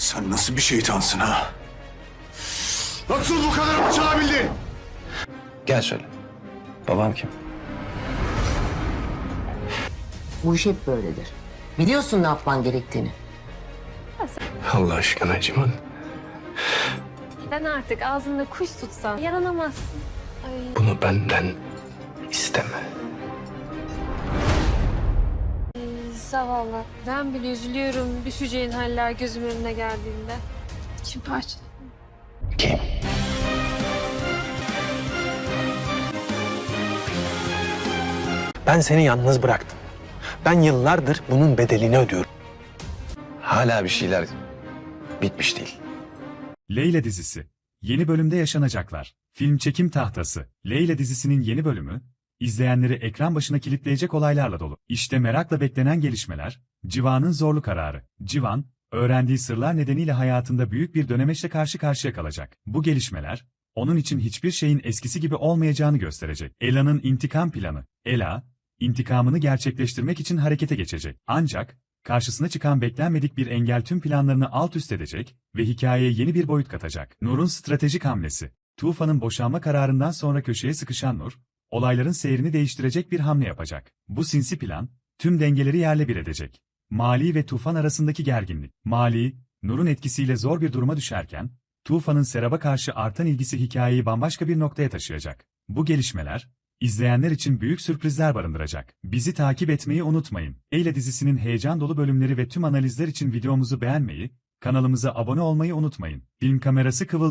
Sen nasıl bir şeytansın ha? Nasıl bu kadar uçabildin? Gel söyle. Babam kim? Bu iş hep böyledir. Biliyorsun ne yapman gerektiğini. Allah aşkına Civan. Sen artık ağzında kuş tutsan yaranamazsın. Ay. Bunu benden isteme. Zavallı. Ben bile üzülüyorum düşeceğin haller gözüm önüne geldiğinde. İçim parçalanıyor. Kim? Ben seni yalnız bıraktım. Ben yıllardır bunun bedelini ödüyorum. Hala bir şeyler bitmiş değil. Leyla dizisi. Yeni bölümde yaşanacaklar. Film çekim tahtası. Leyla dizisinin yeni bölümü, izleyenleri ekran başına kilitleyecek olaylarla dolu. İşte merakla beklenen gelişmeler, Civan'ın zorlu kararı. Civan, öğrendiği sırlar nedeniyle hayatında büyük bir dönemeçle karşı karşıya kalacak. Bu gelişmeler, onun için hiçbir şeyin eskisi gibi olmayacağını gösterecek. Ela'nın intikam planı. Ela, intikamını gerçekleştirmek için harekete geçecek. Ancak, karşısına çıkan beklenmedik bir engel tüm planlarını alt üst edecek ve hikayeye yeni bir boyut katacak. Nur'un stratejik hamlesi. Tufan'ın boşanma kararından sonra köşeye sıkışan Nur, olayların seyrini değiştirecek bir hamle yapacak. Bu sinsi plan, tüm dengeleri yerle bir edecek. Mali ve Tufan arasındaki gerginlik. Mali, Nur'un etkisiyle zor bir duruma düşerken, Tufan'ın Serap'a karşı artan ilgisi hikayeyi bambaşka bir noktaya taşıyacak. Bu gelişmeler, izleyenler için büyük sürprizler barındıracak. Bizi takip etmeyi unutmayın. Eyle dizisinin heyecan dolu bölümleri ve tüm analizler için videomuzu beğenmeyi, kanalımıza abone olmayı unutmayın. Film kamerası kıvıl